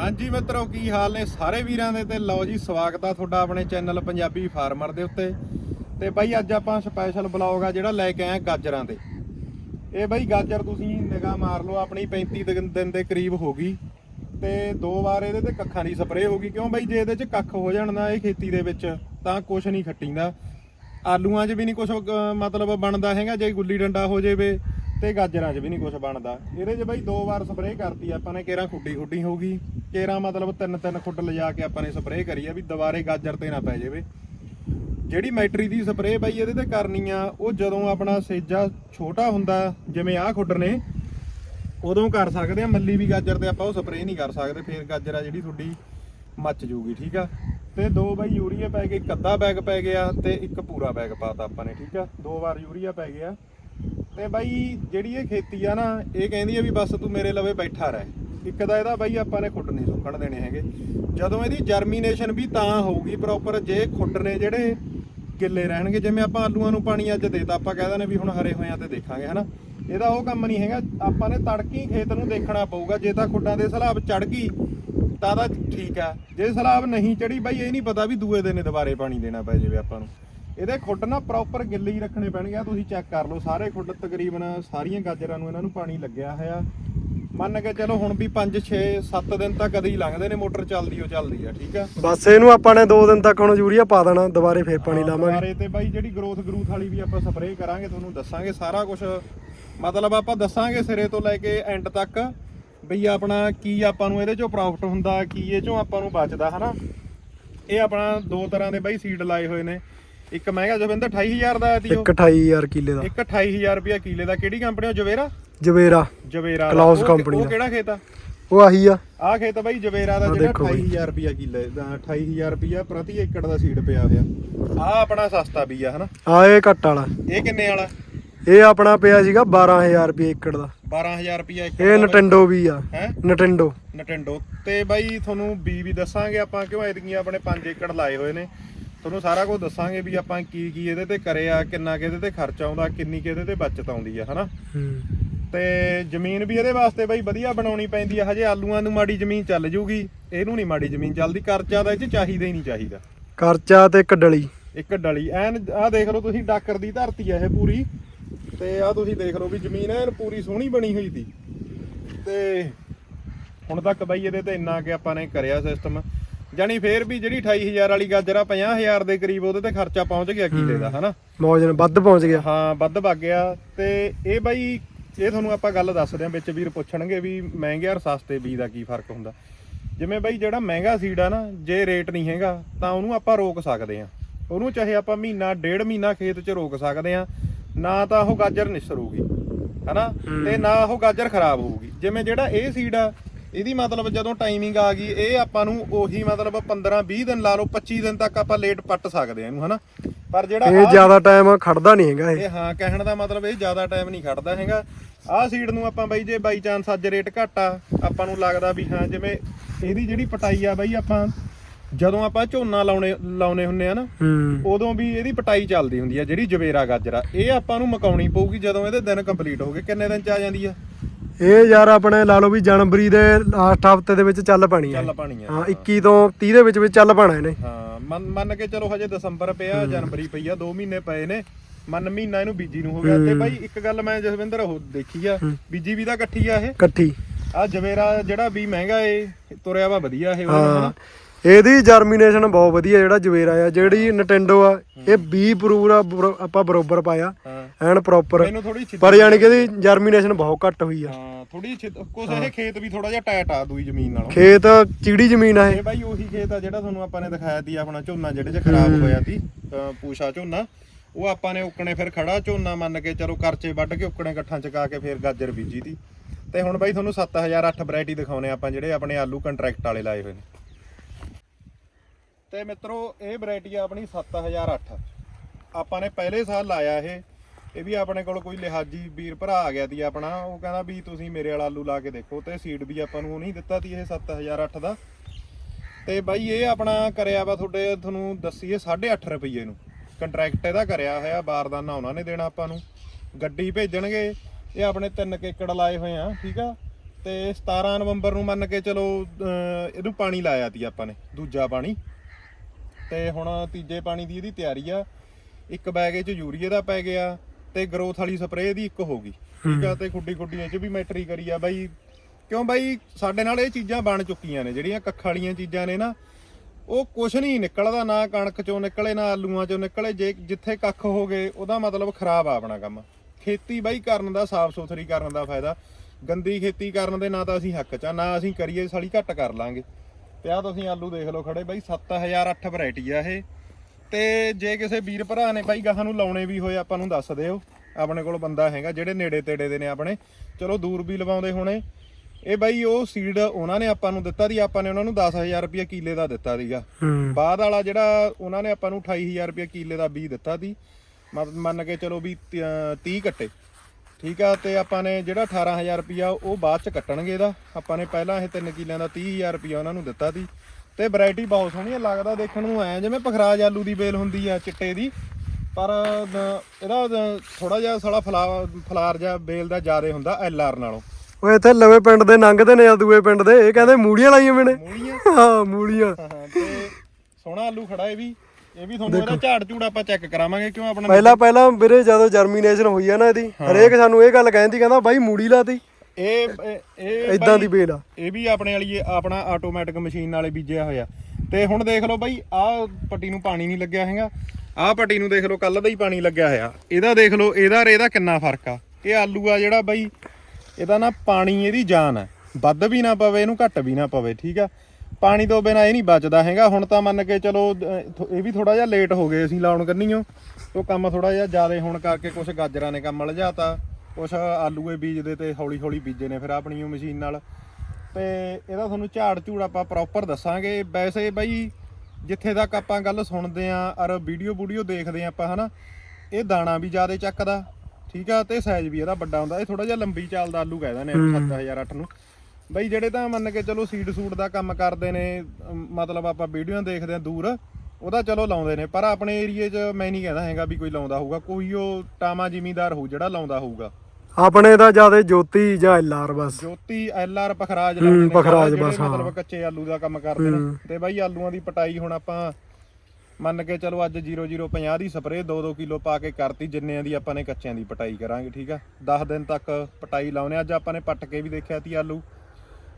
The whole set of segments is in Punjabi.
ਹਾਂਜੀ ਮਿੱਤਰੋ, ਕੀ ਹਾਲ ਨੇ ਸਾਰੇ ਵੀਰਾਂ ਦੇ? ਤੇ ਲਓ ਜੀ, ਸਵਾਗਤ ਆ ਤੁਹਾਡਾ ਆਪਣੇ ਚੈਨਲ ਪੰਜਾਬੀ ਫਾਰਮਰ ਦੇ ਉੱਤੇ। ਤੇ ਬਾਈ, ਅੱਜ ਆਪਾਂ ਸਪੈਸ਼ਲ ਬਲੌਗ ਆ ਜਿਹੜਾ ਲੈ ਕੇ ਆਏ ਗਾਜਰਾਂ ਦੇ। ਇਹ ਬਾਈ, ਗਾਜਰ ਤੁਸੀਂ ਨਿਗਾਹ ਮਾਰ ਲਓ, ਆਪਣੀ 35 ਦਿਨ- ਦਿਨ ਦੇ ਕਰੀਬ ਹੋ ਗਈ। ਤੇ ਦੋ ਵਾਰ ਇਹਦੇ ਤੇ ਕੱਖਾਂ ਦੀ ਸਪਰੇਅ ਹੋ ਗਈ। ਕਿਉਂ ਬਾਈ, ਜੇ ਇਹਦੇ ਚ ਕੱਖ ਹੋ ਜਾਣ ਨਾ ਇਹ ਖੇਤੀ ਦੇ ਵਿੱਚ, ਤਾਂ ਕੁਝ ਨਹੀਂ ਖੱਟੀਂਦਾ। ਆਲੂਆਂ 'ਚ ਵੀ ਨਹੀਂ ਕੁਝ ਮਤਲਬ ਬਣਦਾ ਹੈਗਾ, ਜੇ ਗੁੱਲੀ ਡੰਡਾ ਹੋ ਜਾਵੇ ਤੇ ਗਾਜਰਾਂ 'ਚ ਵੀ ਨਹੀਂ ਕੁਝ ਬਣਦਾ। ਇਹਦੇ 'ਚ ਬਾਈ ਦੋ ਵਾਰ ਸਪਰੇਅ ਕਰਤੀ, ਆਪਾਂ ਨੇ ਕੇਰਾਂ ਖੁੱਡੀ ਖੁੱਡੀ ਹੋ ਗਈ ਮਤਲਬ ਤਿੰਨ ਤਿੰਨ ਖੁੱਡ ਲਿਜਾ ਕੇ ਆਪਾਂ ਨੇ ਸਪਰੇਅ ਕਰੀ ਆ ਵੀ ਦੁਬਾਰੇ ਗਾਜਰ ਤੇ ਨਾ ਪੈ ਜਾਵੇ। ਜਿਹੜੀ ਮੈਟਰੀ ਦੀ ਸਪਰੇਅ ਬਾਈ ਇਹਦੇ ਤੇ ਕਰਨੀ ਆ, ਉਹ ਜਦੋਂ ਆਪਣਾ ਸੇਜਾ ਛੋਟਾ ਹੁੰਦਾ, ਜਿਵੇਂ ਆਹ ਖੁੱਡਰ ਨੇ, ਉਦੋਂ ਕਰ ਸਕਦੇ ਆ। ਮੱਲੀ ਵੀ ਗਾਜਰ ਤੇ ਆਪਾਂ ਉਹ ਸਪਰੇਅ ਨਹੀਂ ਕਰ ਸਕਦੇ, ਫੇਰ ਗਾਜਰ ਆ ਜਿਹੜੀ ਤੁਹਾਡੀ ਮੱਚ ਜੂਗੀ ਠੀਕ ਆ? ਤੇ ਦੋ ਬਾਈ ਯੂਰੀਆ ਪੈ ਗਏ, ਇੱਕ ਅੱਧਾ ਬੈਗ ਪੈ ਗਿਆ ਤੇ ਇੱਕ ਪੂਰਾ ਬੈਗ ਪਾਤਾ ਆਪਾਂ ਨੇ, ਠੀਕ ਆ? ਦੋ ਵਾਰ ਯੂਰੀਆ ਪੈ ਗਿਆ। ਤੇ ਬਾਈ ਜਿਹੜੀ ਇਹ ਖੇਤੀ ਆ ਨਾ, ਇਹ ਕਹਿੰਦੀ ਆ ਵੀ ਬਸ ਤੂੰ ਮੇਰੇ ਲਵੇ ਬੈਠਾ ਰਹਿ। ਇੱਕ ਦਾ ਇਹਦਾ ਬਾਈ ਆਪਾਂ ਨੇ ਖੁੱਡ ਨਹੀਂ ਸੁੱਕਣ ਦੇਣੇ ਹੈਗੇ। ਜਦੋਂ ਇਹਦੀ ਜਰਮੀਨੇਸ਼ਨ ਵੀ ਤਾਂ ਹੋਊਗੀ ਪ੍ਰੋਪਰ ਜੇ ਖੁੱਡ ਨੇ ਜਿਹੜੇ ਗਿੱਲੇ ਰਹਿਣਗੇ, ਜਿਵੇਂ ਆਪਾਂ ਆਲੂਆਂ ਨੂੰ ਪਾਣੀ ਅੱਜ ਦੇਤਾ, ਆਪਾਂ ਕਹਿ ਦਿੰਦੇ ਵੀ ਹੁਣ ਹਰੇ ਹੋਇਆਂ ਤੇ ਦੇਖਾਂਗੇ, ਹਨਾ। ਇਹਦਾ ਉਹ ਕੰਮ ਨਹੀਂ ਹੈਗਾ, ਆਪਾਂ ਨੇ ਤੜਕੀ ਖੇਤ ਨੂੰ ਦੇਖਣਾ ਪਊਗਾ, ਜੇ ਤਾਂ ਖੁੱਡਾਂ ਦੇ ਸਲਾਬ ਚੜ ਗਈ, ਤਾਂ ਤਾਂ ਠੀਕ ਆ। ਜੇ ਸਲਾਬ ਨਹੀਂ ਚੜੀ ਬਾਈ ਇਹ ਨਹੀਂ ਪਤਾ ਵੀ ਦੂਏ ਦਿਨ ਦੁਬਾਰੇ ਪਾਣੀ ਦੇਣਾ ਪੈ ਜਾਵੇ ਆਪਾਂ ਨੂੰ। ਇਹਦੇ ਖੁੱਡ ਨਾ ਪ੍ਰੋਪਰ ਗਿੱਲੇ ਹੀ ਰੱਖਣੇ ਪੈਣਗੇ। ਆਹ ਤੁਸੀਂ ਚੈੱਕ ਕਰ ਲਓ ਸਾਰੇ ਖੁੱਡ ਤਕਰੀਬਨ ਸਾਰੀਆਂ ਗਾਜਰਾਂ ਨੂੰ ਇਹਨਾਂ ਨੂੰ ਪਾਣੀ ਲੱਗਿਆ ਹੋਇਆ। ਮੰਨ ਕੇ ਚਲੋ ਹੁਣ ਵੀ 5 6 7 ਦਿਨ ਤਾਂ ਕਦੇ ਹੀ ਲੰਘਦੇ ਨੇ ਮੋਟਰ ਚੱਲਦੀ ਉਹ ਚੱਲਦੀ ਆ ਠੀਕ ਆ? ਬਸ ਇਹਨੂੰ ਆਪਾਂ ਨੇ 2 ਦਿਨ ਤੱਕ ਹੁਣ ਯੂਰੀਆ ਪਾ ਦੇਣਾ ਦੁਬਾਰੇ ਫੇਰ ਪਾਣੀ ਲਾਵਾਂਗੇ। ਦੁਬਾਰੇ ਤੇ ਬਾਈ ਜਿਹੜੀ ਗਰੋਥ ਗਰੂਥ ਵਾਲੀ ਵੀ ਆਪਾਂ ਸਪਰੇਅ ਕਰਾਂਗੇ ਤੁਹਾਨੂੰ ਦੱਸਾਂਗੇ ਸਾਰਾ ਕੁਝ ਮਤਲਬ ਆਪਾਂ ਦੱਸਾਂਗੇ ਸਿਰੇ ਤੋਂ ਲੈ ਕੇ ਐਂਡ ਤੱਕ ਬਈ ਆਪਣਾ ਕੀ ਆਪਾਂ ਨੂੰ ਇਹਦੇ ਚੋਂ ਪ੍ਰੋਫਿਟ ਹੁੰਦਾ ਕੀ ਇਹ ਚੋਂ ਆਪਾਂ ਨੂੰ ਬਚਦਾ ਹਨਾ? ਇਹ ਆਪਣਾ ਦੋ ਤਰ੍ਹਾਂ ਦੇ ਬਾਈ ਸੀਡ ਲਾਏ ਹੋਏ ਨੇ। ਇੱਕ ਮਹਿੰਗਾ ਜਵਿੰਦਰ 28000 ਦਾ ਆਇਆ ਤੀ ਉਹ। ਇੱਕ 28000 ਕਿੱਲੇ ਦਾ। ਇੱਕ 28000 ਰੁਪਿਆ ਕਿਲੇ ਦਾ। ਕਿਹੜੀ ਕੰਪਨੀ ਉਹ ਜਵੇਰਾ? ਜਵੇਰਾ। ਜਵੇਰਾ ਦਾ। Claus ਉਹ- company ਉਹ ਦਾ। ਕਿਹੜਾ ਖੇਤ ਆ? ਉਹ ਆਹੀ ਆ। ਆਹ ਖੇਤ ਬਾਈ ਜਵੇਰਾ ਦਾ ਆਹ ਜਿਹੜਾ ਦੇਖੋ ਬਾਈ। 28000 ਰੁਪਿਆ ਕਿੱਲੇ ਦਾ 28000 ਰੁਪਿਆ ਪ੍ਰਤੀ ਏਕੜ ਦਾ ਸੀਡ ਪਿਆ ਹੋਇਆ। ਆਹ ਆਪਣਾ ਸਸਤਾ ਵੀ ਆ ਹਨਾ? ਆ ਇਹ ਘੱਟ ਵਾਲਾ। ਇਹ ਕਿੰਨੇ ਵਾਲਾ? ਇਹ ਆਪਣਾ ਪਿਆ ਸੀਗਾ 12000 ਰੁਪਏ ਏਕੜ ਦਾ। 12000 ਰੁਪਿਆ ਏਕੜ ਇਹ ਨਟੈਂਡੋ ਵੀ ਆ। ਹੈ? ਨਟੈਂਡੋ ਨਟੈਂਡੋ ਤੇ ਬਾਈ ਤੁਹਾਨੂੰ ਬੀ ਵੀ ਦੱਸਾਂਗੇ ਆਪਾਂ ਕਿਉਂ ਐਤਕੀਆਂ ਆਪਣੇ 5 ਏਕੜ ਲਾਏ ਹੋਏ ਨੇ। ਤੁਹਾਨੂੰ ਸਾਰਾ ਕੁਝ ਦੱਸਾਂਗੇ ਵੀ ਆਪਾਂ ਕੀ ਕੀ ਇਹਦੇ ਤੇ ਕਰਿਆ ਕਿੰਨਾ ਕਿ ਇਹਦੇ ਤੇ ਖਰਚਾ ਆਉਂਦਾ ਕਿੰਨੀ ਕਿ ਇਹਦੇ ਤੇ ਬਚਤ ਆਉਂਦੀ ਆ ਹਨਾ? ਤੇ ਜ਼ਮੀਨ ਵੀ ਇਹਦੇ ਵਾਸਤੇ ਬਾਈ ਵਧੀਆ ਬਣਾਉਣੀ ਪੈਂਦੀ ਆ ਹਜੇ ਆਲੂਆਂ ਨੂੰ ਮਾੜੀ ਜ਼ਮੀਨ ਚੱਲ ਜੂਗੀ ਇਹਨੂੰ ਨਹੀਂ ਮਾੜੀ ਜ਼ਮੀਨ ਚੱਲਦੀ ਕਰਜ਼ਾ ਤਾਂ ਇਹ 'ਚ ਚਾਹੀਦਾ ਹੀ ਨਹੀਂ ਚਾਹੀਦਾ। ਖਰਚਾ ਤੇ ਇੱਕ ਡਲੀ। ਇੱਕ ਡਲੀ ਐਨ ਆਹ ਦੇਖ ਲਓ ਤੁਸੀਂ ਡਾਕਰ ਦੀ ਧਰਤੀ ਆ ਇਹ ਪੂਰੀ ਤੇ ਆਹ ਤੁਸੀਂ ਦੇਖ ਲਓ ਵੀ ਜ਼ਮੀਨ ਐਨ ਪੂਰੀ ਸੋਹਣੀ ਬਣੀ ਹੋਈ ਸੀ। ਤੇ ਹੁਣ ਤੱਕ ਬਾਈ ਇਹਦੇ ਤੇ ਇੰਨਾ ਕਿ ਆਪਾਂ ਨੇ ਕਰਿਆ ਸਿਸਟਮ ਜਾਨੀ ਫੇਰ ਵੀ ਜਿਹੜੀ 28000 ਵਾਲੀ ਗਾਜਰ ਆ 50000 ਦੇ ਕਰੀਬ ਉਹਦੇ ਤੇ ਖਰਚਾ ਪਹੁੰਚ ਗਿਆ ਕਿਲੇ ਦਾ ਹਨਾ? ਮੌਜ ਨਾਲ ਵੱਧ ਪਹੁੰਚ ਗਿਆ। ਹਾਂ ਵੱਧ ਵਗ ਗਿਆ। ਤੇ ਇਹ ਬਾਈ ਇਹ ਤੁਹਾਨੂੰ ਆਪਾਂ ਗੱਲ ਦੱਸਦੇ ਆਂ ਵਿੱਚ ਵੀਰ ਪੁੱਛਣਗੇ ਵੀ ਮਹਿੰਗੇ ਔਰ ਸਸਤੇ ਬੀਜ ਦਾ ਕੀ ਫ਼ਰਕ ਹੁੰਦਾ। ਜਿਵੇਂ ਬਾਈ ਜਿਹੜਾ ਮਹਿੰਗਾ ਸੀਡ ਆ ਨਾ ਜੇ ਰੇਟ ਨਹੀਂ ਹੈਗਾ ਤਾਂ ਉਹਨੂੰ ਆਪਾਂ ਰੋਕ ਸਕਦੇ ਆਂ ਉਹਨੂੰ ਚਾਹੇ ਆਪਾਂ ਮਹੀਨਾ ਡੇਢ ਮਹੀਨਾ ਖੇਤ 'ਚ ਰੋਕ ਸਕਦੇ ਆਂ ਨਾ ਤਾਂ ਉਹ ਗਾਜਰ ਨਿਸਰੂਗੀ ਹਨਾ? ਤੇ ਨਾ ਉਹ ਗਾਜਰ ਖਰਾਬ ਹੋਊਗੀ। ਜਿਵੇਂ ਜਿਹੜਾ ਇਹ ਸੀਡ ਆ ਇਹਦੀ ਮਤਲਬ ਜਦੋਂ ਟਾਈਮਿੰਗ ਆ ਗਈ ਇਹ ਆਪਾਂ ਨੂੰ ਉਹੀ ਮਤਲਬ 15 20 ਦਿਨ ਲਾ ਲਓ 25 ਦਿਨ ਤੱਕ ਆਪਾਂ ਲੇਟ ਪੱਟ ਸਕਦੇ ਆ ਇਹਨੂੰ ਹਨਾ? ਪਰ ਜਿਹੜਾ ਇਹ ਜ਼ਿਆਦਾ ਟਾਈਮ ਖੜਦਾ ਨਹੀਂ ਹੈਗਾ ਇਹ। ਹਾਂ ਕਹਿਣ ਦਾ ਮਤਲਬ ਇਹ ਜ਼ਿਆਦਾ ਟਾਈਮ ਨਹੀਂ ਖੜਦਾ ਹੈਗਾ। ਆਹ ਸੀਡ ਨੂੰ ਆਪਾਂ ਬਾਈ ਜੇ ਬਾਈ ਚਾਂਸ ਅੱਜ ਰੇਟ ਘੱਟ ਆਪਾਂ ਨੂੰ ਲੱਗਦਾ ਵੀ ਹਾਂ ਜਿਵੇਂ ਇਹਦੀ ਜਿਹੜੀ ਪਟਾਈ ਆ ਬਾਈ ਆਪਾਂ ਜਦੋਂ ਆਪਾਂ ਝੋਨਾ ਲਾਉਣੇ ਲਾਉਨੇ ਹੁੰਨੇ ਆ ਨਾ ਉਦੋਂ ਵੀ ਇਹਦੀ ਪਟਾਈ ਚੱਲਦੀ ਹੁੰਦੀ ਆ ਜਿਹੜੀ ਜਵੇਰਾ ਗਾਜਰਾ ਇਹ ਆਪਾਂ ਨੂੰ ਮਕਾਉਣੀ ਪਊਗੀ ਜਦੋਂ ਇਹਦੇ ਦਿਨ ਕੰਪਲੀਟ ਹੋ ਗਏ ਕਿੰਨੇ ਦਿਨ ਚ ਆ ਜਾਂਦੀ ਆ? ਇਹ ਯਾਰ ਆਪਣੇ ਲਾ ਲਓ ਵੀ ਜਨਵਰੀ ਦੇ ਲਾਸਟ ਹਫ਼ਤੇ ਦੇ ਵਿੱਚ ਚੱਲ ਪਾਣੀ ਆ ਚੱਲ ਪਾਣੀ ਆ। ਹਾਂ 21 ਤੋਂ 30 ਦੇ ਵਿੱਚ ਵਿੱਚ ਚੱਲ ਪਾਣਾ ਇਹਨੇ। ਹਾਂ ਮੰਨ ਮੰਨ ਕੇ ਚਲੋ ਹਜੇ ਦਸੰਬਰ ਪਿਆ ਜਨਵਰੀ ਪਈ ਆ 2 ਮਹੀਨੇ ਪਏ ਨੇ। ਮੰਨ ਮਹੀਨਾ ਇਹਨੂੰ ਬੀਜੀ ਨੂੰ ਹੋ ਗਿਆ। ਤੇ ਬਾਈ ਇੱਕ ਗੱਲ ਮੈਂ ਜਸਵਿੰਦਰ ਉਹ ਦੇਖੀ ਆ ਬੀਜੀ ਵੀ ਤਾਂ ਇਕੱਠੀ ਆ ਇਹ। ਇਕੱਠੀ। ਆ ਜਵੇਰਾ ਜਿਹੜਾ ਵੀ ਮਹਿੰਗਾ ਏ ਤੁਰਿਆ ਵਾ ਵਧੀਆ ਇਹ ਉਹਦਾ ਹਾਂ। ਹਨਾ ਇਹਦੀ ਜਰਮੀਨੇਸ਼ਨ ਬਹੁਤ ਵਧੀਆ ਜਿਹੜਾ ਜਵੇਰਾ ਆ ਜਿਹੜੀ ਨਟੈਂਡੋ ਆ ਇਹ 20 ਪੂਰਾ ਬਰੋ- ਆਪਾਂ ਬਰੋਬਰ ਪਾਇਆ ਐਨ ਪ੍ਰੋਪਰ ਮੈਨੂੰ ਥੋੜੀ ਪਰ ਯਾਨੀ ਕਿ ਇਹਦੀ ਜਰਮੀਨੇਸ਼ਨ ਬਹੁਤ ਘੱਟ ਹੋਈ ਆ। ਹਾਂ ਥੋੜੀ ਕੁਛ ਇਹ ਖੇਤ ਵੀ ਥੋੜਾ ਜਿਹਾ ਟਾਈਟ ਆ ਦੂਈ ਜ਼ਮੀਨ ਨਾਲੋਂ। ਖੇਤ ਚੀੜੀ ਜ਼ਮੀਨ ਆ ਇਹ। ਇਹ ਬਾਈ ਉਹੀ ਖੇਤ ਆ ਜਿਹੜਾ ਤੁਹਾਨੂੰ ਆਪਾਂ ਨੇ ਦਿਖਾਇਆ ਸੀ ਆਪਣਾ ਝੋਨਾ ਜਿਹੜੇ ਚ ਖਰਾਬ ਹੋਇਆ ਸੀ ਪੂਸ਼ਾ ਝੋਨਾ। ਉਹ ਆਪਾਂ ਨੇ ਉੱਕਣੇ ਫਿਰ ਖੜਾ ਝੋਨਾ ਮੰਨ ਕੇ ਚਲੋ ਕਰਚੇ ਵੱਢ ਕੇ ਉੱਕਣੇ ਗੱਠਾਂ ਚਕਾ ਕੇ ਫਿਰ ਗਾਜਰ ਬੀਜੀ ਦੀ ਤੇ ਹੁਣ ਬਾਈ ਤੁਹਾਨੂੰ 7008 ਵੈਰਾਈਟੀ ਦਿਖਾਉਨੇ ਆਪਾਂ ਜਿਹੜੇ ਆਪਣੇ ਆਲੂ ਕੰਟਰੈਕਟ ਵਾਲੇ ਲਾਏ ਹੋਏ ਨੇ। ਤੇ ਮਿੱਤਰੋ, ਇਹ ਵੈਰਾਈਟੀ ਆ ਆਪਣੀ 7008 ਆਪਾਂ ਨੇ ਪਹਿਲੇ ਸਾਲ ਲਾਇਆ ਇਹ। ਇਹ ਵੀ ਆਪਣੇ ਕੋਲ ਕੋਈ ਲਿਹਾਜੀ ਵੀਰ ਭਰਾ ਆ ਗਿਆ ਸੀ ਆਪਣਾ। ਉਹ ਕਹਿੰਦਾ ਵੀ ਤੁਸੀਂ ਮੇਰੇ ਵਾਲਾ ਆਲੂ ਲਾ ਕੇ ਦੇਖੋ ਤੇ ਸੀਡ ਵੀ ਆਪਾਂ ਨੂੰ ਨਹੀਂ ਦਿੱਤਾ ਸੀ ਇਹ 7008 ਦਾ। ਤੇ ਬਾਈ ਇਹ ਆਪਣਾ ਕਰਿਆ ਵਾ ਤੁਹਾਡੇ, ਤੁਹਾਨੂੰ ਦੱਸੀਏ 8.5 ਰੁਪਏ ਨੂੰ। ਕੰਟਰੈਕਟ ਇਹਦਾ ਕਰਿਆ ਹੋਇਆ ਬਾਰਦਾਨਾ ਉਹਨਾਂ ਨੇ ਦੇਣਾ ਆਪਾਂ ਨੂੰ। ਗੱਡੀ ਭੇਜਣਗੇ, ਇਹ ਆਪਣੇ ਤਿੰਨ ਕੇਕੜ ਲਾਏ ਹੋਏ ਆ, ਠੀਕ ਆ? ਤੇ 17 ਨਵੰਬਰ ਨੂੰ ਮੰਨ ਕੇ ਚਲੋ ਇਹਨੂੰ ਪਾਣੀ ਲਾਇਆ ਤੀ ਆਪਾਂ ਨੇ, ਦੂਜਾ ਪਾਣੀ। ਤੇ ਹੁਣ ਤੀਜੇ ਪਾਣੀ ਦੀ ਇਹਦੀ ਤਿਆਰੀ ਆ। ਇੱਕ ਬੈਗ ਇਹ ਚ ਯੂਰੀਏ ਦਾ ਪੈ ਗਿਆ ਤੇ ਗਰੋਥ ਵਾਲੀ ਸਪਰੇਅ ਦੀ ਇੱਕ ਹੋ ਗਈ। ਠੀਕ ਆ ਤੇ ਖੁੱਡੀ ਖੁੱਡੀਆਂ ਚ ਵੀ ਮੈਟਰੀ ਕਰੀ ਆ ਬਾਈ। ਕਿਉਂ ਬਾਈ? ਸਾਡੇ ਨਾਲ ਇਹ ਚੀਜ਼ਾਂ ਬਣ ਚੁੱਕੀਆਂ ਨੇ ਜਿਹੜੀਆਂ ਕੱਖ ਵਾਲੀਆਂ ਚੀਜ਼ਾਂ ਨੇ ਨਾ ਉਹ ਕੁਛ ਨਹੀਂ ਨਿਕਲਦਾ ਨਾ ਕਣਕ ਚੋਂ ਨਿਕਲੇ ਨਾ ਆਲੂਆਂ ਚੋਂ ਨਿਕਲੇ। ਜੇ ਜਿੱਥੇ ਕੱਖ ਹੋ ਗਏ ਉਹਦਾ ਮਤਲਬ ਖਰਾਬ ਆ ਆਪਣਾ ਕੰਮ। ਖੇਤੀ ਬਾਈ ਕਰਨ ਦਾ ਸਾਫ਼ ਸੁਥਰੀ ਕਰਨ ਦਾ ਫਾਇਦਾ। ਗੰਦੀ ਖੇਤੀ ਕਰਨ ਦੇ ਨਾ ਤਾਂ ਅਸੀਂ ਹੱਕ ਚ ਆ ਨਾ ਅਸੀਂ ਕਰੀਏ ਸਾਲੀ ਘੱਟ ਕਰ ਲਾਂਗੇ। ਤੇ ਆ ਤੁਸੀਂ ਆਲੂ ਦੇਖ ਲਓ ਖੜੇ ਬਾਈ 7008 ਵੈਰਾਈਟੀ ਆ ਇਹ। ਤੇ ਜੇ ਕਿਸੇ ਵੀਰ ਭਰਾ ਨੇ ਬਾਈ ਗਾਹਾਂ ਨੂੰ ਲਾਉਣੇ ਵੀ ਹੋਏ ਆਪਾਂ ਨੂੰ ਦੱਸ ਦਿਓ। ਆਪਣੇ ਕੋਲ ਬੰਦਾ ਹੈਗਾ ਜਿਹੜੇ ਨੇੜੇ ਤੇੜੇ ਦੇ ਨੇ ਆਪਣੇ। ਚਲੋ ਦੂਰ ਵੀ ਲਵਾਉਂਦੇ ਹੋਣੇ। ਇਹ ਬਾਈ ਉਹ ਸੀਡ ਉਹਨਾਂ ਨੇ ਆਪਾਂ ਨੂੰ ਦਿੱਤਾ ਦੀ ਆਪਾਂ ਨੇ ਉਹਨਾਂ ਨੂੰ 10000 ਰੁਪਏ ਕਿੱਲੇ ਦਾ ਦਿੱਤਾ ਸੀਗਾ ਹੂੰ। ਬਾਅਦ ਵਾਲਾ ਜਿਹੜਾ ਉਹਨਾਂ ਨੇ ਆਪਾਂ ਨੂੰ 28000 ਰੁਪਏ ਕਿੱਲੇ ਦਾ ਬੀਜ ਦਿੱਤਾ ਸੀ ਮੰਨ ਮੰਨ ਕੇ ਚਲੋ ਵੀ 30 ਕੱਟੇ। ਠੀਕ ਆ ਤੇ ਆਪਾਂ ਨੇ ਜਿਹੜਾ 18000 ਰੁਪਿਆ ਉਹ ਬਾਅਦ ਚ ਕੱਟਣਗੇ ਇਹਦਾ। ਆਪਾਂ ਨੇ ਪਹਿਲਾਂ ਇਹ 3 ਕਿੱਲਿਆਂ ਦਾ 30000 ਰੁਪਿਆ ਉਹਨਾਂ ਨੂੰ ਦਿੱਤਾ ਸੀ। ਤੇ ਵੈਰਾਈਟੀ ਬਹੁਤ ਸੋਹਣੀ ਲੱਗਦਾ ਦੇਖਣ ਨੂੰ ਐ ਜਿਵੇਂ ਪਖਰਾਜ ਆਲੂ ਦੀ ਬੇਲ ਹੁੰਦੀ ਆ ਚਿੱਟੇ ਦੀ। ਪਰ ਇਹਦਾ ਥੋੜਾ ਜਿਹਾ ਸਾਲਾ ਫਲਾ ਫਲਾਰ ਜਿਹਾ ਬੇਲ ਦਾ ਜ਼ਿਆਦਾ ਹੁੰਦਾ ਐਲ ਆਰ ਨਾਲੋਂ। ਉਹ ਇੱਥੇ ਲਵੇ ਪਿੰਡ ਦੇ ਲੰਘਦੇ ਨੇ ਆ ਦੂਏ ਪਿੰਡ ਦੇ। ਇਹ ਕਹਿੰਦੇ ਮੂੜੀਆਂ ਲਾਈਆਂ ਹੋਏ ਨੇ ਮੂਲੀਆਂ। ਹਾਂ ਮੂੜੀਆਂ ਹਾਂ, ਤੇ ਸੋਹਣਾ ਆਲੂ ਖੜਾ ਇਹ ਵੀ। ਇਹ ਵੀ ਤੁਹਾਨੂੰ ਇਹਦਾ ਝਾੜ ਝੂੜ ਆਪਾਂ ਚੈੱਕ ਕਰਾਵਾਂਗੇ ਕਿਉਂ ਆਪਣਾ ਪਹਿਲਾਂ ਪਹਿਲਾਂ ਵੀਰੇ ਜਦੋਂ ਜਰਮੀਨੇਸ਼ਨ ਹੋਈ ਆ ਨਾ ਇਹਦੀ ਹਰੇਕ ਸਾਨੂੰ ਇਹ ਗੱਲ ਕਹਿੰਦੀ ਕਹਿੰਦਾ ਬਾਈ ਮੂੜੀ ਲਾਤੀ। ਇਹ ਇਹ- ਇਹ ਇਦਾਂ ਬਾਈ- ਦੀ ਬੇਲ ਆ। ਇਹ ਵੀ ਆਪਣੇ ਵਾਲੀ ਇਹ ਆਪਣਾ ਆਟੋਮੈਟਿਕ ਮਸ਼ੀਨ ਨਾਲੇ ਬੀਜਿਆ ਹੋਇਆ। ਤੇ ਹੁਣ ਦੇਖ ਲਓ ਬਾਈ ਆਹ ਪੱਟੀ ਨੂੰ ਪਾਣੀ ਨਹੀਂ ਲੱਗਿਆ ਹੈਗਾ। ਆਹ ਪੱਟੀ ਨੂੰ ਦੇਖ ਲਓ ਕੱਲ ਦਾ ਹੀ ਪਾਣੀ ਲੱਗਿਆ ਹੋਇਆ। ਇਹਦਾ ਦੇਖ ਲਓ ਇਹਦਾ ਰੇ ਇਹਦਾ ਕਿੰਨਾ ਫ਼ਰਕ ਆ। ਇਹ ਆਲੂ ਆ ਜਿਹੜਾ ਬਾਈ ਇਹਦਾ ਨਾ ਪਾਣੀ ਇਹਦੀ ਜਾਨ ਹੈ ਵੱਧ ਵੀ ਨਾ ਪਵੇ ਇਹਨੂੰ ਘੱਟ ਵੀ ਨਾ ਪਵੇ ਠੀਕ ਆ? ਪਾਣੀ ਤੋਂ ਬਿਨਾ ਇਹ ਨਹੀਂ ਬਚਦਾ ਹੈਗਾ। ਹੁਣ ਤਾਂ ਮੰਨ ਕੇ ਚਲੋ ਇਹ ਵੀ ਥੋੜਾ ਜਿਹਾ ਲੇਟ ਹੋ ਗਏ ਅਸੀਂ ਲਾਉਣ ਕੰਨੀਓ। ਉਹ ਕੰਮ ਥੋੜਾ ਜਿਹਾ ਜ਼ਿਆਦਾ ਹੋਣ ਕਰਕੇ ਕੁਝ ਗਾਜਰਾਂ ਨੇ ਕੰਮ ਲਜਾਤਾ। ਕੁਝ ਆਲੂਏ ਬੀਜਦੇ ਤੇ ਹੌਲੀ ਹੌਲੀ ਬੀਜੇ ਨੇ ਫਿਰ ਆਪਣੀ ਉਹ ਮਸ਼ੀਨ ਨਾਲ। ਤੇ ਇਹਦਾ ਤੁਹਾਨੂੰ ਝਾੜ ਝੂੜ ਆਪਾਂ ਪ੍ਰੋਪਰ ਦੱਸਾਂਗੇ। ਵੈਸੇ ਬਈ ਜਿੱਥੇ ਤੱਕ ਆਪਾਂ ਗੱਲ ਸੁਣਦੇ ਆਂ ਔਰ ਵੀਡੀਓ ਵੀਡੀਓ ਦੇਖਦੇ ਆਂ ਆਪਾਂ ਹਨਾ ਇਹ ਦਾਣਾ ਵੀ ਜ਼ਿਆਦਾ ਚੱਕਦਾ ਠੀਕ ਆ ਤੇ ਸਾਈਜ਼ ਵੀ ਇਹਦਾ ਵੱਡਾ ਹੁੰਦਾ। ਇਹ ਥੋੜਾ ਜਿਹਾ ਲੰਬੀ ਚੱਲਦਾ ਆਲੂ ਕਹਿ ਦਿੰਦੇ ਆ 7008 ਨੂੰ। ਬਈ ਜਿਹੜੇ ਤਾਂ ਮੰਨ ਕੇ ਚਲੋ ਸੀਡ ਸੂਡ ਦਾ ਕੰਮ ਕਰਦੇ ਨੇ ਮਤਲਬ ਆਪਾਂ ਵੀਡੀਓ ਦੇਖਦੇ ਆਂ ਦੂਰ ਉਹਦਾ ਚਲੋ ਲਾਉਂਦੇ ਨੇ ਪਰ ਆਪਣੇ ਏਰੀਏ 'ਚ ਮੈਂ ਨਹੀਂ ਕਹਿੰਦਾ ਹੈਗਾ ਵੀ ਕੋਈ ਲਾਉਂਦਾ ਹੋਊਗਾ ਕੋਈ ਉਹ ਟਾਮਾ ਜ਼ਿਮੀਂਦਾਰ ਹੋਊ ਜਿਹੜਾ ਲਾਉਂਦਾ ਹੋਊਗਾ। ਆਪਣੇ ਤਾਂ ਜ਼ਿਆਦਾ ਜੋਤੀ ਜਾਂ ਐਲਆਰ ਬਸ। ਜੋਤੀ ਐਲਆਰ ਪਖਰਾਜ ਲਾਉਂਦੇ ਨੇ ਪਖਰਾਜ ਬਸ, ਹਾਂ। ਮਤਲਬ ਕੱਚੇ ਆਲੂ ਦਾ ਕੰਮ ਕਰਦੇ ਨੇ ਤੇ ਬਾਈ ਆਲੂਆਂ ਦੀ ਪਟਾਈ ਹੁਣ ਆਪਾਂ ਮੰਨ ਕੇ ਚਲੋ ਅੱਜ 0050 ਦੀ ਸਪਰੇਅ 2-2 ਕਿਲੋ ਪਾ ਕੇ ਕਰਤੀ ਜਿੰਨਿਆਂ ਦੀ ਆਪਾਂ ਨੇ ਕੱਚਿਆਂ ਦੀ ਪਟਾਈ ਕਰਾਂਗੇ ਠੀਕ ਆ? 10 ਦਿਨ ਤੱਕ ਪਟਾਈ ਲਾਉਣੇ ਅੱਜ ਆਪਾਂ ਨੇ ਪੱਟ ਕੇ ਵੀ ਦੇਖਿਆ ਤੀ ਆਲੂ।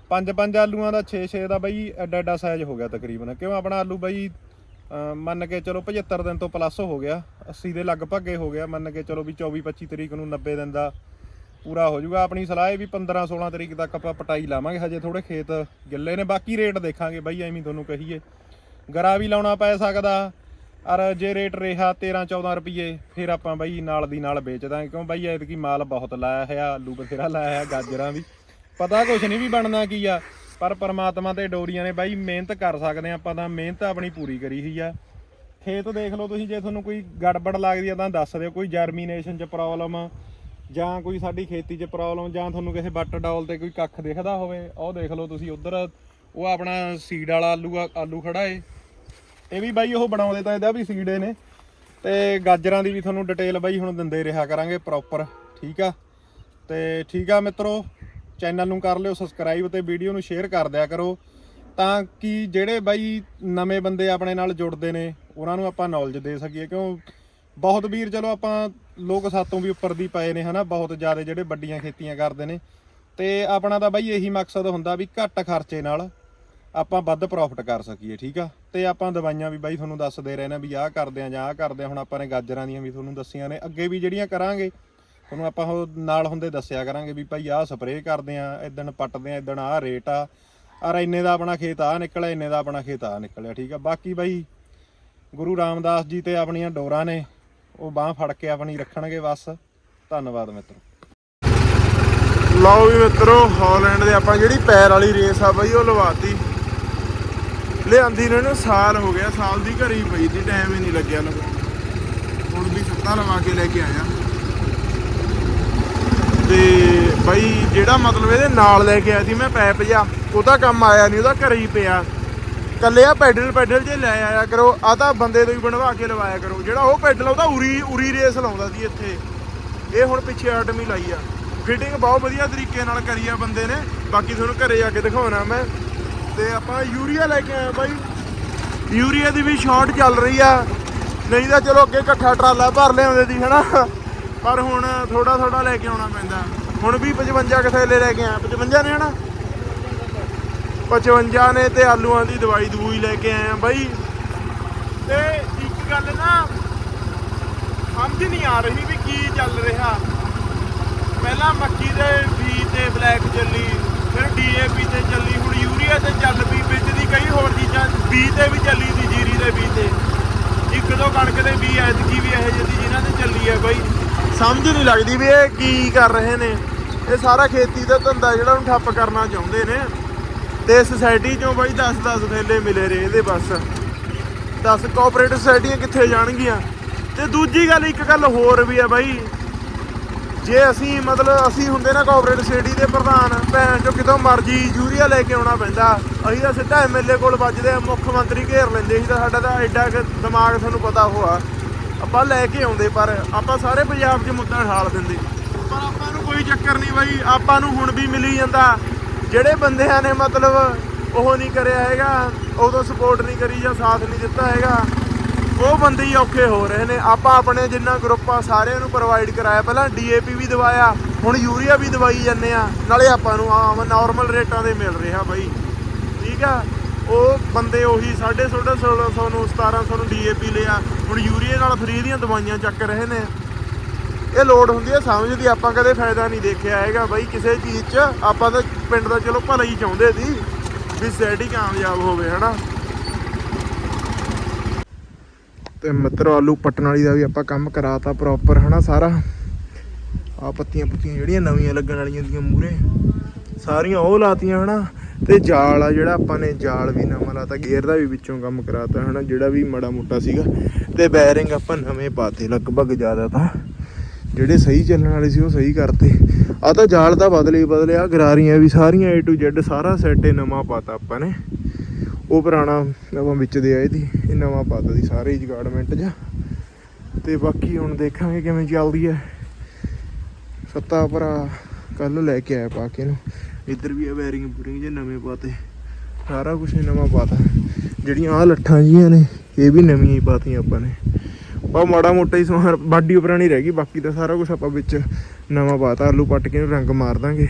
ਪੰਜ ਪੰਜ ਆਲੂਆਂ ਦਾ 6-6 ਦਾ ਬਾਈ ਐਡਾ ਐਡਾ ਸਾਈਜ਼ ਹੋ ਗਿਆ ਤਕਰੀਬਨ। ਕਿਉਂ? ਆਪਣਾ ਆਲੂ ਬਾਈ ਮੰਨ ਕੇ ਚਲੋ 75 ਦਿਨ ਤੋਂ ਪਲੱਸ ਹੋ ਗਿਆ। 80 ਦੇ ਲਗਭਗ ਹੀ ਹੋ ਗਿਆ। ਮੰਨ ਕੇ ਚਲੋ ਵੀ 24 25 ਤਰੀਕ ਨੂੰ 90 ਦਿਨ ਦਾ ਪੂਰਾ ਹੋ ਜਾਊਗਾ। ਆਪਣੀ ਸਲਾਹ ਹੈ ਵੀ 15 16 ਤਰੀਕ ਤੱਕ ਆਪਾਂ ਪਟਾਈ ਲਾਵਾਂਗੇ। ਹਜੇ ਥੋੜੇ ਖੇਤ ਗਿੱਲੇ ਨੇ। ਬਾਕੀ ਰੇਟ ਦੇਖਾਂਗੇ ਬਾਈ, ਐਵੇਂ ਤੁਹਾਨੂੰ ਕਹੀਏ। ਗਰਾ ਵੀ ਲਾਉਣਾ ਪੈ ਸਕਦਾ। ਔਰ ਜੇ ਰੇਟ ਰਿਹਾ 13 14 ਰੁਪਏ ਫਿਰ ਆਪਾਂ ਬਈ ਨਾਲ ਦੀ ਨਾਲ ਵੇਚ ਦਾਂਗੇ। ਕਿਉਂ? ਬਾਈ ਐਤਕੀ ਮਾਲ ਬਹੁਤ ਲਾਇਆ ਹੋਇਆ, ਆਲੂ ਬਥੇਰਾ ਲਾਇਆ ਹੋਇਆ, ਗਾਜਰਾਂ ਵੀ। ਪਤਾ ਕੁਛ ਨਹੀਂ ਵੀ ਬਣਨਾ ਕੀ ਆ, ਪਰ ਪਰਮਾਤਮਾ ਤੇ ਡੋਰੀਆਂ ਨੇ ਬਾਈ ਮਿਹਨਤ ਕਰ ਸਕਦੇ ਆ, ਆਪਾਂ ਤਾਂ ਮਿਹਨਤ ਆਪਣੀ ਪੂਰੀ ਕਰੀ ਹੋਈ ਆ। ਖੇਤ ਦੇਖ ਲਓ ਤੁਸੀਂ, ਜੇ ਤੁਹਾਨੂੰ ਕੋਈ ਗੜਬੜ ਲੱਗਦੀ ਆ ਤਾਂ ਦੱਸ ਦਿਓ, ਕੋਈ ਜਰਮੀਨੇਸ਼ਨ 'ਚ ਪ੍ਰੋਬਲਮ ਜਾਂ ਕੋਈ ਸਾਡੀ ਖੇਤੀ 'ਚ ਪ੍ਰੋਬਲਮ ਜਾਂ ਤੁਹਾਨੂੰ ਕਿਸੇ ਬੱਟ ਡੌਲ ਤੇ ਕੋਈ ਕੱਖ ਦਿਖਦਾ ਹੋਵੇ, ਉਹ ਦੇਖ ਲਓ ਤੁਸੀਂ ਉਧਰ, ਉਹ ਆਪਣਾ ਸੀਡ ਵਾਲਾ ਆਲੂ ਆਲੂ ਖੜਾ ਏ। ਇਹ ਵੀ ਬਾਈ ਉਹ ਬਣਾਉਂਦੇ ਤਾਂ ਇਹਦਾ ਵੀ ਸੀਡੇ ਨੇ, ਤੇ ਗਾਜਰਾਂ ਦੀ ਵੀ ਤੁਹਾਨੂੰ ਡਿਟੇਲ ਬਾਈ ਹੁਣ ਦਿੰਦੇ ਰਿਹਾ ਕਰਾਂਗੇ ਪ੍ਰੋਪਰ ਠੀਕ ਆ? ਤੇ ਠੀਕ ਆ ਮਿੱਤਰੋ ਚੈਨਲ ਨੂੰ ਕਰ ਲਿਓ ਸਬਸਕ੍ਰਾਈਬ ਤੇ ਵੀਡੀਓ ਨੂੰ ਸ਼ੇਅਰ ਕਰ ਦਿਆ ਕਰੋ। ਤਾਂ ਕਿ ਜਿਹੜੇ ਬਾਈ ਨਵੇਂ ਬੰਦੇ ਆਪਣੇ ਨਾਲ ਜੁੜਦੇ ਨੇ, ਉਹਨਾਂ ਨੂੰ ਆਪਾਂ ਨੌਲੇਜ ਦੇ ਸਕੀਏ। ਕਿਉਂ? ਬਹੁਤ ਵੀਰ ਚਲੋ ਆਪਾਂ ਲੋਕ ਸਾਤੋਂ ਵੀ ਉੱਪਰ ਦੀ ਪਏ ਨੇ, ਹਨਾ? ਬਹੁਤ ਜ਼ਿਆਦਾ ਜਿਹੜੇ ਵੱਡੀਆਂ ਖੇਤੀਆਂ ਕਰਦੇ ਨੇ। ਤੇ ਆਪਣਾ ਤਾਂ ਬਾਈ ਇਹੀ ਮਕਸਦ ਹੁੰਦਾ ਵੀ ਘੱਟ ਖਰਚੇ ਨਾਲ ਆਪਾਂ ਵੱਧ ਪ੍ਰੋਫਿਟ ਕਰ ਸਕੀਏ, ਠੀਕ ਆ? ਤੇ ਆਪਾਂ ਦਵਾਈਆਂ ਵੀ ਬਾਈ ਤੁਹਾਨੂੰ ਦੱਸਦੇ ਰਹੇ ਨੇ ਵੀ ਆਹ ਕਰਦੇ ਆ ਜਾਂ ਆਹ ਕਰਦੇ ਆ। ਹੁਣ ਆਪਾਂ ਨੇ ਗਾਜਰਾਂ ਦੀਆਂ ਵੀ ਤੁਹਾਨੂੰ ਦੱਸੀਆਂ ਨੇ। ਅੱਗੇ ਵੀ ਜਿਹੜੀਆਂ ਕਰਾਂਗੇ ਤੁਹਾਨੂੰ ਆਪਾਂ ਉਹ ਨਾਲ ਹੁੰਦੇ ਦੱਸਿਆ ਕਰਾਂਗੇ ਵੀ ਭਾਈ ਆਹ ਸਪਰੇਅ ਕਰਦੇ ਆ, ਇਦਣ ਪੱਟਦੇ ਆ, ਇਦਣ ਆਹ ਰੇਟ ਆ। ਔਰ ਇੰਨੇ ਦਾ ਆਪਣਾ ਖੇਤ ਆ ਨਿਕਲਿਆ, ਇੰਨੇ ਦਾ ਆਪਣਾ ਖੇਤ ਆ ਨਿਕਲਿਆ, ਠੀਕ ਆ। ਬਾਕੀ ਬਾਈ, ਗੁਰੂ ਰਾਮਦਾਸ ਜੀ ਤੇ ਆਪਣੀਆਂ ਡੋਰਾਂ ਨੇ, ਉਹ ਬਾਹ ਫੜ ਕੇ ਆਪਣੀ ਰੱਖਣਗੇ ਬਸ। ਧੰਨਵਾਦ ਮਿੱਤਰੋ। ਲਓ ਵੀ ਮਿੱਤਰੋ ਹਾਲੈਂਡ ਦੇ ਆਪਾਂ ਜਿਹੜੀ ਪੈਰ ਵਾਲੀ ਰੇਸ ਆ ਬਾਈ, ਉਹ ਲਵਾਤੀ। ਲਿਆਂਦੀ ਨੂੰ ਸਾਲ ਹੋ ਗਿਆ, ਸਾਲ ਦੀ ਘਰੀ ਪਈ ਸੀ ਟਾਈਮ ਹੀ ਨਹੀਂ ਲੱਗਿਆ ਲਗਾ ਹੁਣ ਵੀ ਸੱਤਾ ਲਵਾ ਕੇ ਲੈ ਕੇ ਆਇਆ। ਤੇ ਬਾਈ ਜਿਹੜਾ ਮਤਲਬ ਇਹਦੇ ਨਾਲ ਲੈ ਕੇ ਆਇਆ ਸੀ ਮੈਂ ਪੈਪ ਜਾ ਉਹਦਾ ਕੰਮ ਆਇਆ ਨਹੀਂ ਉਹਦਾ ਘਰੇ ਹੀ ਪਿਆ। ਕੱਲੇ ਆ ਪੈਡਲ ਪੈਡਲ ਜੇ ਲੈ ਆਇਆ ਕਰੋ ਆ ਤਾਂ ਬੰਦੇ ਤੋਂ ਹੀ ਬਣਵਾ ਕੇ ਲਵਾਇਆ ਕਰੋ। ਜਿਹੜਾ ਉਹ ਪੈਡਲ ਉਹਦਾ ਉਰੀ ਉਰੀ ਰੇਸ ਲਾਉਂਦਾ ਸੀ ਇੱਥੇ। ਇਹ ਹੁਣ ਪਿੱਛੇ ਆਟਮੀ ਲਾਈ ਆ। ਫਿਟਿੰਗ ਬਹੁਤ ਵਧੀਆ ਤਰੀਕੇ ਨਾਲ ਕਰੀ ਆ ਬੰਦੇ ਨੇ। ਬਾਕੀ ਤੁਹਾਨੂੰ ਘਰੇ ਜਾ ਕੇ ਦਿਖਾਉਣਾ ਮੈਂ। ਤੇ ਆਪਾਂ ਯੂਰੀਆ ਲੈ ਕੇ ਆਇਆ ਬਾਈ। ਯੂਰੀਆ ਦੀ ਵੀ ਸ਼ਾਰਟ ਚੱਲ ਰਹੀ ਆ। ਨਹੀਂ ਤਾਂ ਚਲੋ ਅੱਗੇ ਇਕੱਠਾ ਟਰਾਲਾ ਭਰ ਲਿਆਉਂਦੇ ਸੀ, ਹਨਾ? ਪਰ ਹੁਣ ਥੋੜਾ ਥੋੜਾ ਲੈ ਕੇ ਆਉਣਾ ਪੈਂਦਾ। ਹੁਣ ਵੀ 55 ਕਿਥੇ ਲੈ ਕੇ ਆਇਆ। 55 ਨੇ ਹਨਾ? 55 ਨੇ ਤੇ ਆਲੂਆਂ ਦੀ ਦਵਾਈ ਦਵੂਈ ਲੈ ਕੇ ਆਇਆ ਬਾਈ। ਤੇ ਇੱਕ ਗੱਲ ਨਾ ਸਮਝ ਨਹੀਂ ਆ ਰਹੀ ਵੀ ਕੀ ਚੱਲ ਰਿਹਾ। ਪਹਿਲਾਂ ਮੱਕੀ ਦੇ ਬੀਜ ਤੇ ਬਲੈਕ ਚੱਲੀ, ਫਿਰ ਡੀਏਪੀ ਤੇ ਚੱਲੀ, ਹੁਣ ਯੂਰੀਆ ਤੇ ਚੱਲ ਪਈ, ਵਿੱਚ ਦੀ ਕਈ ਹੋਰ ਚੀਜ਼ਾਂ ਬੀਜ ਤੇ ਵੀ ਚੱਲੀ ਸੀ ਜੀਰੀ ਦੇ ਬੀਜ ਤੇ। ਇੱਕ ਦੋ ਕਣਕ ਦੇ ਬੀਜ ਐਤਕੀ ਵੀ ਇਹੋ ਜਿਹੀ ਸੀ ਜਿਨ੍ਹਾਂ ਤੇ ਚੱਲੀ ਹੈ ਬਾਈ। ਸਮਝ ਨਹੀਂ ਲੱਗਦੀ ਵੀ ਇਹ ਕੀ ਕਰ ਰਹੇ ਨੇ। ਇਹ ਸਾਰਾ ਖੇਤੀ ਦਾ ਧੰਦਾ ਜਿਹੜਾ ਉਹਨੂੰ ਠੱਪ ਕਰਨਾ ਚਾਹੁੰਦੇ ਨੇ। ਤੇ ਸੁਸਾਇਟੀ ਚੋਂ ਬਾਈ 10-10 ਥੈਲੇ ਮਿਲੇ ਰਹੇ ਇਹਦੇ ਬਸ। 10 ਕੋਆਪਰੇਟਿਵ ਸੁਸਾਇਟੀਆਂ ਕਿੱਥੇ ਜਾਣਗੀਆਂ? ਤੇ ਦੂਜੀ ਗੱਲ, ਇੱਕ ਗੱਲ ਹੋਰ ਵੀ ਆ ਬਾਈ। ਜੇ ਅਸੀਂ ਮਤਲਬ ਅਸੀਂ ਹੁੰਦੇ ਨਾ ਕੋਆਪਰੇਟਿਵ ਸੁਸਾਇਟੀ ਦੇ ਪ੍ਰਧਾਨ, ਭੈਣ ਚੋਂ ਕਿਤੋਂ ਮਰਜ਼ੀ ਯੂਰੀਆ ਲੈ ਕੇ ਆਉਣਾ ਪੈਂਦਾ। ਅਸੀਂ ਤਾਂ ਸਿੱਧਾ ਐਮਐਲਏ ਕੋਲ ਵੱਜਦੇ ਆ, ਮੁੱਖ ਮੰਤਰੀ ਘੇਰ ਲੈਂਦੇ ਸੀ ਤਾਂ ਸਾਡਾ ਤਾਂ ਐਡਾ ਕੁ ਦਿਮਾਗ ਤੁਹਾਨੂੰ ਪਤਾ ਹੋਆ। ਆਪਾਂ ਲੈ ਕੇ ਆਉਂਦੇ, ਪਰ ਆਪਾਂ ਸਾਰੇ ਪੰਜਾਬ 'ਚ ਮੁੱਦਾ ਠਾਲ ਦਿੰਦੇ। ਪਰ ਆਪਾਂ ਨੂੰ ਕੋਈ ਚੱਕਰ ਨਹੀਂ ਬਾਈ, ਆਪਾਂ ਨੂੰ ਹੁਣ ਵੀ ਮਿਲੀ ਜਾਂਦਾ। ਜਿਹੜੇ ਬੰਦਿਆਂ ਨੇ ਮਤਲਬ ਉਹ ਨਹੀਂ ਕਰਿਆ ਹੈਗਾ, ਉਦੋਂ ਸਪੋਰਟ ਨਹੀਂ ਕਰੀ ਜਾਂ ਸਾਥ ਨਹੀਂ ਦਿੱਤਾ ਹੈਗਾ, ਉਹ ਬੰਦੇ ਹੀ ਔਖੇ ਹੋ ਰਹੇ ਨੇ। ਆਪਾਂ ਆਪਣੇ ਜਿੰਨਾ ਗਰੁੱਪ ਆ, ਸਾਰਿਆਂ ਨੂੰ ਪ੍ਰੋਵਾਈਡ ਕਰਾਇਆ। ਪਹਿਲਾਂ ਡੀਏਪੀ ਵੀ ਦਵਾਇਆ, ਹੁਣ ਯੂਰੀਆ ਵੀ ਦਵਾਈ ਜਾਂਦੇ ਆ। ਨਾਲੇ ਆਪਾਂ ਨੂੰ ਆਮ ਨਾਰਮਲ ਰੇਟਾਂ ਦੇ ਮਿਲ ਰਿਹਾ ਬਾਈ। ਠੀਕ ਆ? ਉਹ ਬੰਦੇ ਉਹੀ 1650 1600 ਨੂੰ 1700 ਨੂੰ ਡੀਏਪੀ ਲਿਆ ਹੁਣ ਯੂਰੀਏ ਨਾਲ ਫਰੀ ਦੀਆਂ ਦਵਾਈਆਂ ਚੱਕ ਰਹੇ ਨੇ। ਇਹ ਲੋਡ ਹੁੰਦੀ ਹੈ ਸਮਝਦੀ ਆਪਾਂ ਕਦੇ ਫਾਇਦਾ ਨਹੀਂ ਦੇਖਿਆ ਹੈਗਾ ਬਾਈ, ਕਿਸੇ ਚੀਜ਼ 'ਚ ਆਪਾਂ ਤਾਂ ਪਿੰਡ ਦਾ ਚਲੋ ਭਲਾ ਹੀ ਚਾਹੁੰਦੇ ਸੀ ਵੀ ਸੈਟੀ ਕਾਮਯਾਬ ਹੋਵੇ, ਹਨਾ? ਤੇ ਮਿੱਤਰੋ, ਆਲੂ ਪੱਟਣ ਵਾਲੀ ਦਾ ਵੀ ਆਪਾਂ ਕੰਮ ਕਰਾਤਾ ਪ੍ਰੋਪਰ ਹਨਾ ਸਾਰਾ? ਆ ਪੱਤੀਆਂ ਪੁੱਤੀਆਂ ਜਿਹੜੀਆਂ ਨਵੀਆਂ ਲੱਗਣ ਵਾਲੀਆਂ ਦੀਆਂ ਮੂਰੇ ਸਾਰੀਆਂ ਉਹ ਲਾਤੀਆਂ, ਹਨਾ? ਤੇ ਜਾਲ ਆ ਜਿਹੜਾ ਆਪਾਂ ਨੇ, ਜਾਲ ਵੀ ਨਵਾਂ ਲਾਤਾ ਗੇਅਰ ਦਾ ਵੀ ਵਿੱਚੋਂ ਕੰਮ ਕਰਾਤਾ, ਹਨਾ, ਜਿਹੜਾ ਵੀ ਮੜਾ ਮੋਟਾ ਸੀਗਾ। ਤੇ ਬੈਰਿੰਗ ਆਪਾਂ ਨਵੇਂ ਪਾਤੇ, ਲਗਭਗ ਜ਼ਿਆਦਾ ਤਾਂ ਜਿਹੜੇ ਸਹੀ ਚੱਲਣ ਵਾਲੇ ਸੀ, ਉਹ ਸਹੀ ਕਰਤੇ। ਆ ਤਾਂ ਜਾਲ ਦਾ ਬਦਲੇ ਹੀ ਬਦਲੇ ਆ ਗਰਾਰੀਆਂ ਵੀ ਸਾਰੀਆਂ A to Z, ਸਾਰਾ ਸੈੱਟ ਹੀ ਨਵਾਂ ਪਾਤਾ ਆਪਾਂ ਨੇ। ਉਹ ਪੁਰਾਣਾ ਆਪਾਂ ਵਿੱਚ ਦੇ ਆਏ ਸੀ, ਇਹ ਨਵਾਂ ਪਾਤਾ ਦੀ ਸਾਰੇ ਹੀ ਜਾਂ ਤੇ ਬਾਕੀ ਹੁਣ ਦੇਖਾਂਗੇ ਕਿਵੇਂ ਚੱਲਦੀ ਹੈ। ਸੱਤਾ ਭਰਾ ਕੱਲ ਲੈ ਕੇ ਆਇਆ ਪਾ ਕੇ ਇਹਨੂੰ। ਇੱਧਰ ਵੀ ਆ ਬੈਰਿੰਗ ਬੂਰਿੰਗ ਜੇ ਨਵੇਂ ਪਾਤੇ। ਸਾਰਾ ਕੁਝ ਹੀ ਨਵਾਂ ਪਾਤਾ। ਜਿਹੜੀਆਂ ਆ ਲੱਠਾਂ ਜੀਆਂ ਨੇ, ਇਹ ਵੀ ਨਵੀਆਂ ਹੀ ਪਾਤੀਆਂ ਆਪਾਂ ਨੇ। ਉਹ ਮਾੜਾ ਮੋਟਾ ਹੀ ਸਮਾਨ ਬਾਡੀ ਪੁਰਾਣੀ ਰਹਿ ਗਈ, ਬਾਕੀ ਤਾਂ ਸਾਰਾ ਕੁਝ ਆਪਾਂ ਵਿੱਚ ਨਵਾਂ ਪਾਤਾ। ਆਲੂ ਪੱਟ ਕੇ ਇਹਨੂੰ ਰੰਗ ਮਾਰ ਦਾਂਗੇ।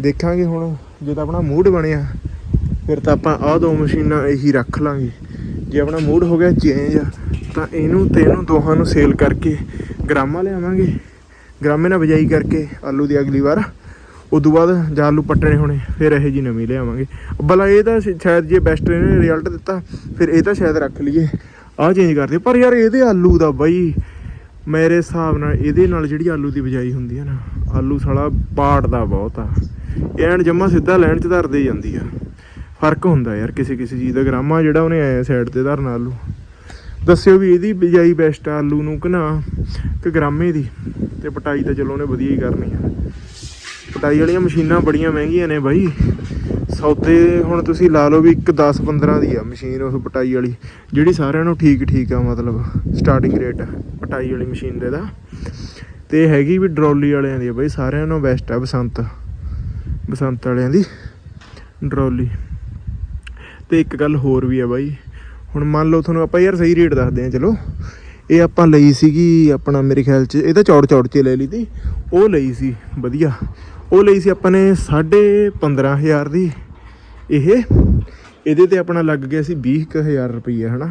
ਦੇਖਾਂਗੇ ਹੁਣ ਜੇ ਤਾਂ ਆਪਣਾ ਮੂਡ ਬਣਿਆ, ਫਿਰ ਤਾਂ ਆਪਾਂ ਆਹ ਦੋ ਮਸ਼ੀਨਾਂ ਇਹੀ ਰੱਖ ਲਾਂਗੇ। ਜੇ ਆਪਣਾ ਮੂਡ ਹੋ ਗਿਆ ਚੇਂਜ ਤਾਂ ਇਹਨੂੰ ਤੇ ਇਹਨੂੰ ਦੋਹਾਂ ਨੂੰ ਸੇਲ ਕਰਕੇ ਗ੍ਰਾਮਾਂ ਲਿਆਵਾਂਗੇ। ਗ੍ਰਾਮੇ ਨਾਲ ਬਜਾਈ ਕਰਕੇ ਆਲੂ ਦੀ ਅਗਲੀ ਵਾਰ ਉਦੋਂ ਬਾਅਦ ਜਾਂ ਆਲੂ ਪੱਟਣੇ ਹੋਣੇ, ਫਿਰ ਇਹੋ ਜੀ ਨਵੀਂ ਲਿਆਵਾਂਗੇ। ਭਲਾ ਇਹ ਤਾਂ ਸ਼ਾਇਦ ਜੇ ਬੈਸਟ ਇਹਨੇ ਰਿਜ਼ਲਟ ਦਿੱਤਾ, ਫਿਰ ਇਹ ਤਾਂ ਸ਼ਾਇਦ ਰੱਖ ਲਈਏ। ਆਹ ਚੇਂਜ ਕਰਦੇ ਪਰ ਯਾਰ ਇਹਦੇ ਆਲੂ ਦਾ ਬਾਈ, ਮੇਰੇ ਹਿਸਾਬ ਨਾਲ ਇਹਦੇ ਨਾਲ ਜਿਹੜੀ ਆਲੂ ਦੀ ਬਜਾਈ ਹੁੰਦੀ ਹੈ ਨਾ, ਆਲੂ ਸਾਲਾ ਪਾੜਦਾ ਬਹੁਤ ਆ। ਐਨ ਜੰਮਾ ਸਿੱਧਾ ਲੈਣ ਚ ਧਰਦੇ ਜਾਂਦੀ ਆ। ਫ਼ਰਕ ਹੁੰਦਾ ਯਾਰ ਕਿਸੇ ਕਿਸੇ ਚੀਜ਼ ਦਾ। ਗ੍ਰਾਮਾ ਜਿਹੜਾ ਉਹਨੇ ਆਇਆ ਸਾਈਡ ਤੇ ਧਰਨਾ ਆਲੂ। ਦੱਸਿਓ ਵੀ ਇਹਦੀ ਬਿਜਾਈ ਬੈਸਟ ਆਲੂ ਨੂੰ ਕਿ ਨਾ, ਕਿ ਗ੍ਰਾਮੇ ਦੀ। ਤੇ ਪਟਾਈ ਤਾਂ ਚਲੋ ਉਹਨੇ ਵਧੀਆ ਹੀ ਕਰਨੀ ਆ। ਪਟਾਈ ਵਾਲੀਆਂ ਮਸ਼ੀਨਾਂ ਬੜੀਆਂ ਮਹਿੰਗੀਆਂ ਨੇ ਬਾਈ। ਸੌਦੇ ਹੁਣ ਤੁਸੀਂ ਲਾ ਲਓ ਵੀ ਇੱਕ 10 15 ਦੀ ਆ ਮਸ਼ੀਨ ਉਹ ਪਟਾਈ ਵਾਲੀ। ਜਿਹੜੀ ਸਾਰਿਆਂ ਨੂੰ ਠੀਕ ਠੀਕ ਆ ਮਤਲਬ ਸਟਾਰਟਿੰਗ ਰੇਟ ਪਟਾਈ ਵਾਲੀ ਮਸ਼ੀਨ ਦੇ ਦਾ। ਤੇ ਹੈਗੀ ਵੀ ਡਰੋਲੀ ਵਾਲਿਆਂ ਦੀ ਆ ਬਾਈ, ਸਾਰਿਆਂ ਨੂੰ ਬੈਸਟ ਆ ਬਸੰਤ। ਬਸੰਤ ਵਾਲਿਆਂ ਦੀ ਡਰੋਲੀ। ਤੇ ਇੱਕ ਗੱਲ ਹੋਰ ਵੀ ਆ ਬਾਈ, ਹੁਣ ਮੰਨ ਲਓ ਤੁਹਾਨੂੰ ਆਪਾਂ ਯਾਰ ਸਹੀ ਰੇਟ ਦੱਸਦੇ ਆ, ਚਲੋ। ਇਹ ਆਪਾਂ ਲਈ ਸੀਗੀ ਆਪਣਾ ਮੇਰੇ ਖਿਆਲ 'ਚ, ਇਹ ਤਾਂ ਚੌੜ ਚੌੜ 'ਚ ਲੈ ਲਈ ਤੀ। ਉਹ ਲਈ ਸੀ, ਵਧੀਆ। ਉਹ ਲਈ ਸੀ ਆਪਾਂ ਨੇ 15000 ਦੀ। ਇਹ, ਇਹਦੇ ਤੇ ਆਪਣਾ ਲੱਗ ਗਿਆ ਸੀ 20000 ਰੁਪਈਆ, ਹਨਾ?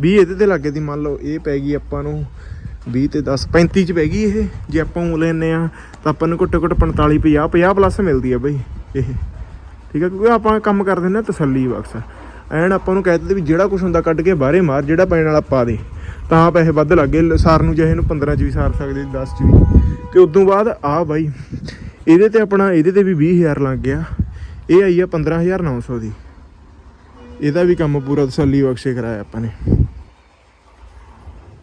20 ਇਹਦੇ ਤੇ ਲੱਗ ਗਏ ਸੀ, ਮੰਨ ਲਓ ਇਹ ਪੈ ਗਈ ਆਪਾਂ ਨੂੰ 20 ਤੇ 10 35 ਚ ਪੈ ਗਈ ਇਹ। ਜੇ ਆਪਾਂ ਉਹ ਲੈਨੇ ਆ ਤਾਂ ਆਪਾਂ ਨੂੰ ਘੱਟੋ ਘੱਟ 45 50 50 ਪਲੱਸ ਮਿਲਦੀ ਆ ਬਈ ਇਹ। ਠੀਕ ਆ, ਕਿਉਂਕਿ ਆਪਾਂ ਕੰਮ ਕਰ ਦਿੰਦੇ ਆ ਤਸੱਲੀ ਬਖਸ਼। ਐਨ ਆਪਾਂ ਨੂੰ ਕਹਿ ਦਿੰਦੇ ਵੀ ਜਿਹੜਾ ਕੁਝ ਹੁੰਦਾ ਕੱਢ ਕੇ ਬਾਹਰੇ ਮਾਰ, ਜਿਹੜਾ ਪੈਣ ਵਾਲਾ ਪਾ ਦੇ। ਤਾਂ ਪੈਸੇ ਵੱਧ ਲੱਗੇ ਸਾਰ ਨੂੰ ਚਾਹੇ ਇਹਨੂੰ 15 ਚ ਵੀ ਸਾਰ ਸਕਦੇ 10 ਚ ਵੀ। ਤੇ ਉਦੋਂ ਬਾਅਦ ਆ ਬਾਈ ਇਹਦੇ ਤੇ ਆਪਣਾ, ਇਹਦੇ ਤੇ ਵੀ 20000 ਲੱਗ ਗਿਆ। ਇਹ ਆਈ ਆ 15900 ਦੀ। ਇਹਦਾ ਵੀ ਕੰਮ ਪੂਰਾ ਤਸੱਲੀ ਬਖਸ਼ੇ ਕਰਾਇਆ ਆਪਾਂ ਨੇ।